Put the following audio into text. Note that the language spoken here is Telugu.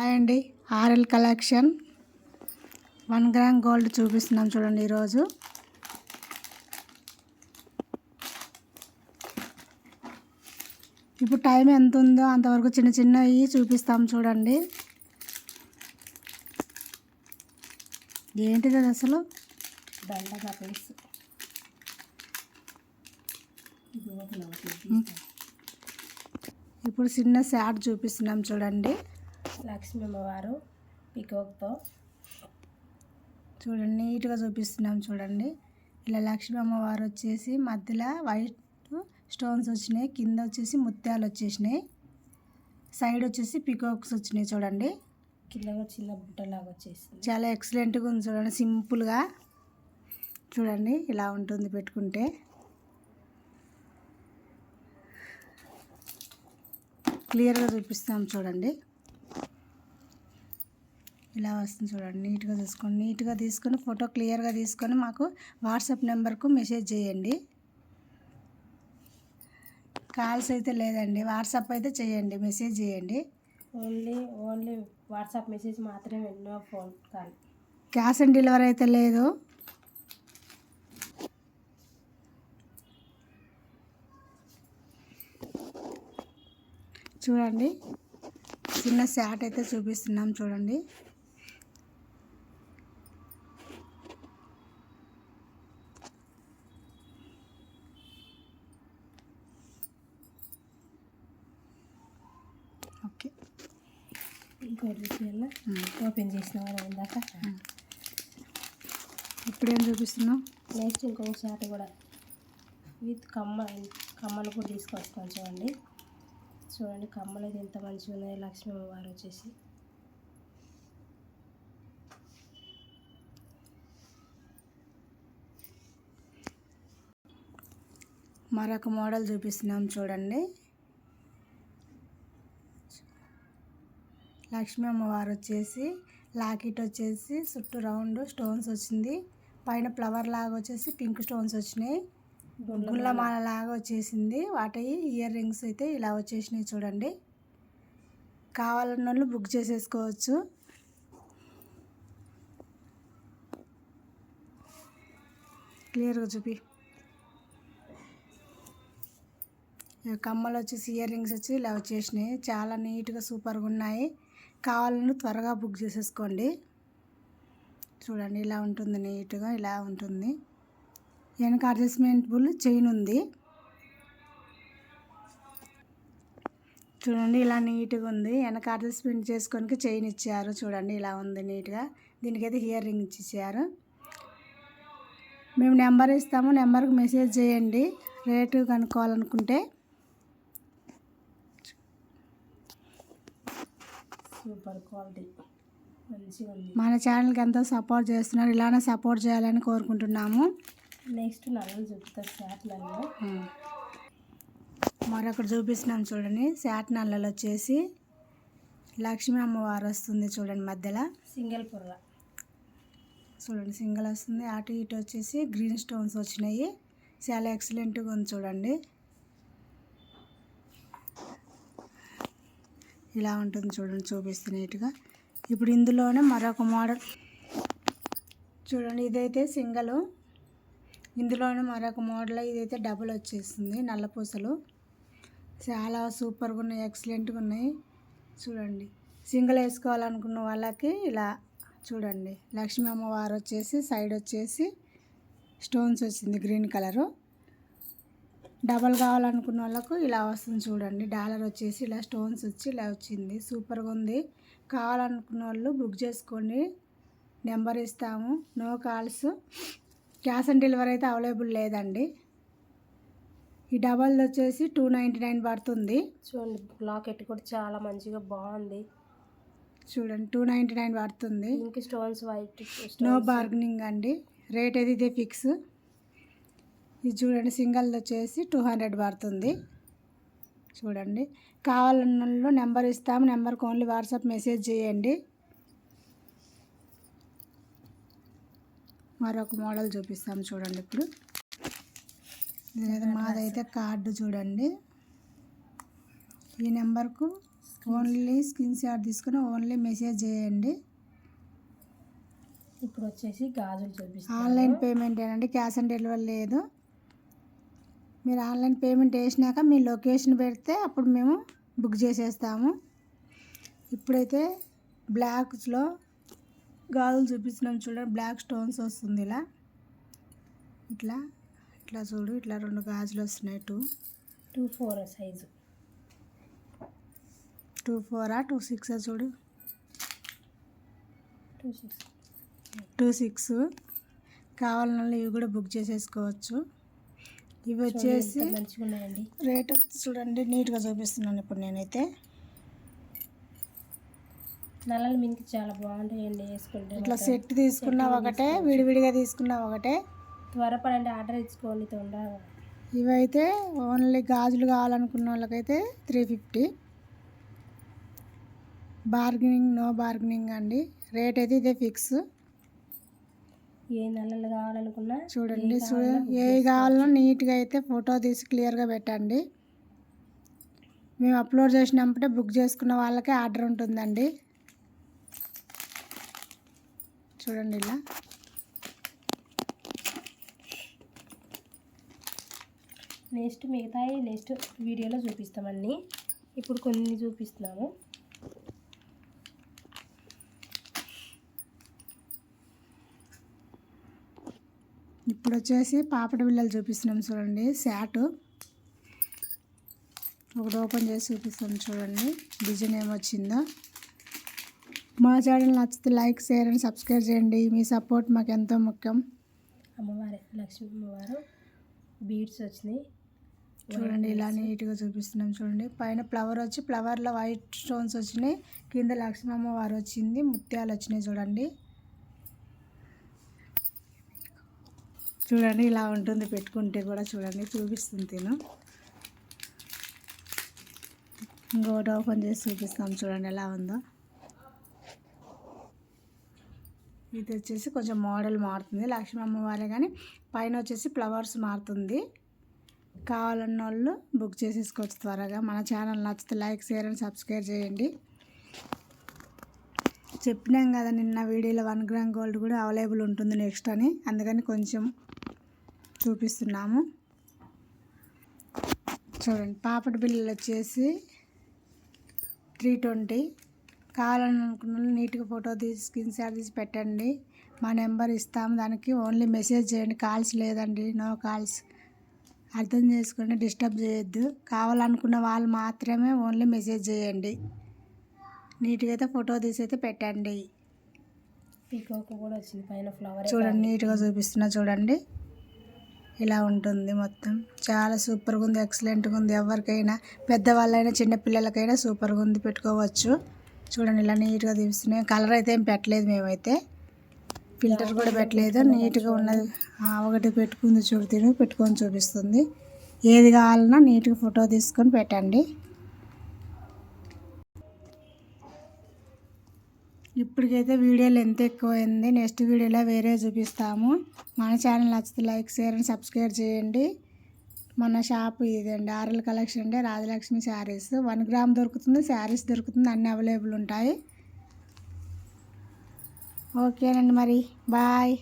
హాయ్ అండి RL collection. One gram gold చూపిస్తున్నాం చూడండి ఈరోజు. ఇప్పుడు టైం ఎంత ఉందో అంతవరకు చిన్న చిన్నవి చూపిస్తాం చూడండి. ఏంటిది అది అసలు? ఇప్పుడు చిన్న శాట్ చూపిస్తున్నాం చూడండి. లక్ష్మీ అమ్మవారు పికోక్తో. చూడండి నీట్గా చూపిస్తున్నాం చూడండి. ఇలా లక్ష్మీ అమ్మవారు వచ్చేసి మధ్యలో వైట్ స్టోన్స్ వచ్చినాయి కింద వచ్చేసి ముత్యాలు వచ్చేసినాయి సైడ్ వచ్చేసి పికాక్స్ వచ్చినాయి చూడండి. కింద చిన్న బుట్టలాగా వచ్చేసింది. చాలా ఎక్సలెంట్గా ఉంది చూడండి సింపుల్గా. చూడండి ఇలా ఉంటుంది పెట్టుకుంటే. క్లియర్గా చూపిస్తాం చూడండి. ఇలా వస్తుంది చూడండి. నీట్గా చూసుకోండి. నీట్గా తీసుకొని ఫోటో క్లియర్గా తీసుకొని మాకు వాట్సాప్ నెంబర్కు మెసేజ్ చేయండి. కాల్స్ అయితే లేదండి. వాట్సాప్ అయితే చేయండి. మెసేజ్ చేయండి. ఓన్లీ ఓన్లీ వాట్సాప్ మెసేజ్ మాత్రమే ఎన్నో phone call. Cash on delivery అయితే లేదు. చూడండి. చిన్న శాట్ అయితే చూపిస్తున్నాం చూడండి. ఇంకోటి విషయంలో ఓపెన్ చేసిన వాళ్ళు ఇందాక? ఇప్పుడు ఏం చూపిస్తున్నాం నెక్స్ట్ ఇంకొక షాట్ కూడా. విత్ కమ్మ కమ్మలు కూడా తీసుకొస్తాం చూడండి. చూడండి కమ్మలు అయితే ఎంత మంచిగా ఉన్నాయి లక్ష్మీ అమ్మవారు వచ్చేసి. మరొక మోడల్ చూపిస్తున్నాం చూడండి. లక్ష్మీ అమ్మవారు వచ్చేసి లాకెట్ వచ్చేసి చుట్టూ రౌండ్ స్టోన్స్ వచ్చింది. పైన ఫ్లవర్ లాగా వచ్చేసి పింక్ స్టోన్స్ వచ్చినాయి. గుల్లమాల లాగా వచ్చేసింది. వాటి ఇయర్ రింగ్స్ అయితే ఇలా వచ్చేసినాయి చూడండి. కావాలన్న వాళ్ళు బుక్ చేసేసుకోవచ్చు. క్లియర్గా చూపి. కమ్మలు వచ్చేసి ఇయర్ రింగ్స్ వచ్చి ఇలా వచ్చేసినాయి. చాలా నీట్గా సూపర్గా ఉన్నాయి. కావాలని త్వరగా బుక్ చేసేసుకోండి. చూడండి ఇలా ఉంటుంది నీట్గా ఇలా ఉంటుంది. వెనక అడ్జస్ట్మెంటబుల్ చైన్ ఉంది. చూడండి ఇలా నీట్గా ఉంది. వెనక అడ్జస్ట్మెంట్ చేసుకోనికి చైన్ ఇచ్చారు. చూడండి ఇలా ఉంది నీట్గా. దీనికైతే హియర్ రింగ్ ఇచ్చారు. మేము నెంబర్ ఇస్తాము. నెంబర్కి మెసేజ్ చేయండి. రేటు కనుక్కోవాలనుకుంటే సూపర్ క్వాలిటీ. మంచిగా ఉంది. మన ఛానల్కి ఎంతో సపోర్ట్ చేస్తున్నారు. ఇలానే సపోర్ట్ చేయాలని కోరుకుంటున్నాము. నెక్స్ట్ నల్లలు చూపుతారు షాట్లలో మరొకటి చూపిస్తున్నాం చూడండి. శాట్ నల్లలు వచ్చేసి లక్ష్మీ అమ్మవారు వస్తుంది చూడండి మధ్యలో. సింగిల్ పుర్ర. చూడండి సింగిల్ వస్తుంది. అటు ఇటు వచ్చేసి గ్రీన్ స్టోన్స్ వచ్చినాయి. చాలా ఎక్సలెంట్గా ఉంది చూడండి. ఇలా ఉంటుంది చూడండి చూపిస్తుంది నీట్గా ఇప్పుడు ఇందులోనే మరొక మోడల్ చూడండి ఇదైతే సింగల్. ఇందులోనే మరొక మోడల్ ఇదైతే డబుల్ వచ్చేస్తుంది నల్ల పూసలు. చాలా సూపర్గా ఉన్నాయి ఎక్సలెంట్గా ఉన్నాయి. చూడండి సింగిల్ వేసుకోవాలనుకున్న వాళ్ళకి ఇలా చూడండి. లక్ష్మీ అమ్మవారు వచ్చేసి సైడ్ వచ్చేసి స్టోన్స్ వచ్చింది గ్రీన్ కలరు డబల్ కావాలనుకున్న వాళ్ళకు ఇలా వస్తుంది చూడండి. డాలర్ వచ్చేసి ఇలా స్టోన్స్ వచ్చి ఇలా వచ్చింది. సూపర్గా ఉంది. కావాలనుకున్న వాళ్ళు బుక్ చేసుకోండి నెంబర్ ఇస్తాము. No calls. Cash on delivery అయితే అవైలబుల్ లేదండి. ఈ డబల్ వచ్చేసి టూ నైంటీ నైన్ పడుతుంది. చూడండి లాకెట్ కూడా చాలా మంచిగా బాగుంది. చూడండి టూ నైంటీ నైన్ పడుతుంది. Pink stones white no bargaining అండి. రేట్ అయితే ఇదే ఫిక్స్ ఇది చూడండి సింగల్ వచ్చేసి టూ హండ్రెడ్ పడుతుంది. చూడండి కావాలన్న వాళ్ళు నెంబర్ ఇస్తాము నెంబర్కి ఓన్లీ వాట్సాప్ మెసేజ్ చేయండి. మరొక మోడల్ చూపిస్తాము చూడండి ఇప్పుడు. మాదైతే కార్డు చూడండి. ఈ నెంబర్కు ఓన్లీ స్క్రీన్ షాట్ తీసుకుని ఓన్లీ మెసేజ్ చేయండి. ఇప్పుడు వచ్చేసి గాజులు చూపిస్తాను ఆన్లైన్ పేమెంట్ ఏనండి క్యాష్ ఆన్ డెలివరీ లేదు. మీరు ఆన్లైన్ పేమెంట్ వేసినాక మీ లొకేషన్ పెడితే అప్పుడు మేము బుక్ చేసేస్తాము. ఇప్పుడైతే బ్లాక్స్లో గాజులు చూపిస్తున్నాం చూడండి బ్లాక్ స్టోన్స్ వస్తుంది ఇలా. ఇట్లా ఇట్లా చూడు ఇట్లా రెండు గాజులు వస్తున్నాయి two. Two four size. Two ఫోరా two six చూడు. Two six. Two six. కావాలన్న ఇవి కూడా బుక్ చేసేసుకోవచ్చు. ఇవి వచ్చేసి రేట్ చూడండి నీట్గా చూపిస్తున్నాను ఇప్పుడు నేనైతే. నల్లల మింకి చాలా బాగుంటాయండి వేసుకుంటే ఇట్లా. సెట్ తీసుకున్నా ఒకటే విడివిడిగా తీసుకున్నా ఒకటే. త్వరపడండి ఆర్డర్ ఇచ్చుకోండి తొందరగా. ఇవైతే ఓన్లీ గాజులు కావాలనుకున్న వాళ్ళకైతే three fifty. Bargaining no bargaining అండి. రేట్ అయితే ఇదే ఫిక్స్. ఏ నల్లలు కావాలనుకున్నా చూడండి ఏ కావాలన్నా నీట్గా అయితే ఫోటో తీసి క్లియర్గా పెట్టండి. మేము అప్లోడ్ చేసినప్పుడే బుక్ చేసుకున్న వాళ్ళకే ఆర్డర్ ఉంటుందండి. చూడండి ఇలా. నెక్స్ట్ మిగతాయి నెక్స్ట్ వీడియోలో చూపిస్తామండి ఇప్పుడు కొన్ని చూపిస్తున్నాము. ఇప్పుడు వచ్చేసి పాపడి బిళ్ళలు చూపిస్తున్నాం చూడండి. శాటు. ఒకటి ఓపెన్ చేసి చూపిస్తాం చూడండి. డిజైన్ ఏమొచ్చిందో. మా ఛానల్ నచ్చితే లైక్ షేర్ అండ్ సబ్స్క్రైబ్ చేయండి. మీ సపోర్ట్ మాకు ఎంతో ముఖ్యం. అమ్మవారే లక్ష్మీ అమ్మవారు. బీడ్స్ వచ్చినాయి. చూడండి ఇలా నీట్గా చూపిస్తున్నాం చూడండి. పైన ఫ్లవర్ వచ్చి ఫ్లవర్లో వైట్ స్టోన్స్ వచ్చినాయి. కింద లక్ష్మీ అమ్మవారు వచ్చింది. ముత్యాలు వచ్చినాయి చూడండి. చూడండి ఇలా ఉంటుంది పెట్టుకుంటే కూడా చూడండి చూపిస్తుంది తిను. ఇంకొకటి ఓపెన్ చేసి చూపిస్తాం చూడండి ఎలా ఉందో. ఇది వచ్చేసి కొంచెం మోడల్ మారుతుంది. లక్ష్మీ అమ్మవారే కానీ పైన వచ్చేసి ఫ్లవర్స్ మారుతుంది. కావాలన్న వాళ్ళు బుక్ చేసేసుకోవచ్చు త్వరగా. మన ఛానల్ నచ్చితే లైక్ షేర్ అండ్ సబ్స్క్రైబ్ చేయండి. చెప్పినాం కదా నిన్న వీడియోలో వన్ గ్రామ్ గోల్డ్ కూడా అవైలబుల్ ఉంటుంది నెక్స్ట్ అని. అందుకని కొంచెం చూపిస్తున్నాము. చూడండి పాపడి బిల్లలు వచ్చేసి త్రీ ట్వంటీ కావాలని అనుకున్న వాళ్ళు నీట్గా ఫోటో తీసి స్క్రీన్ షాట్ తీసి పెట్టండి. మా నెంబర్ ఇస్తాము. దానికి ఓన్లీ మెసేజ్ చేయండి. కాల్స్ లేదండి. నో కాల్స్ అర్థం చేసుకోండి డిస్టర్బ్ చేయొద్దు. కావాలనుకున్న వాళ్ళు మాత్రమే ఓన్లీ మెసేజ్ చేయండి. నీట్గా అయితే ఫోటో తీసి అయితే పెట్టండి. పీకోక్ కూడా వచ్చింది. పైన ఫ్లవర్ చూడండి నీట్గా చూపిస్తున్నా చూడండి. ఇలా ఉంటుంది మొత్తం. చాలా సూపర్గా ఉంది ఎక్సలెంట్గా ఉంది. ఎవరికైనా పెద్దవాళ్ళైనా చిన్న పిల్లలకైనా సూపర్గా ఉంది పెట్టుకోవచ్చు. చూడండి ఇలా నీట్గా తీస్తున్నాయి. కలర్ అయితే ఏం పెట్టలేదు మేమైతే. ఫిల్టర్ కూడా పెట్టలేదు. నీట్గా ఉన్నది. ఒకటి పెట్టుకుంది తిని పెట్టుకొని చూపిస్తుంది. ఏది కావాలన్నా నీట్గా ఫోటో తీసుకొని పెట్టండి. ఇప్పటికైతే వీడియో లెంత్ ఎక్కువైంది. నెక్స్ట్ వీడియోలో వేరే చూపిస్తాము. మన ఛానల్ నచ్చితే లైక్ షేర్ అండ్ సబ్స్క్రైబ్ చేయండి. మన షాప్ ఇదండి. ఆర్ఎల్ కలెక్షన్ అంటే రాజలక్ష్మి శారీస్. వన్ గ్రామ్ దొరుకుతుంది. శారీస్ దొరుకుతుంది. అన్నీ అవైలబుల్ ఉంటాయి. ఓకేనండి మరి. బాయ్.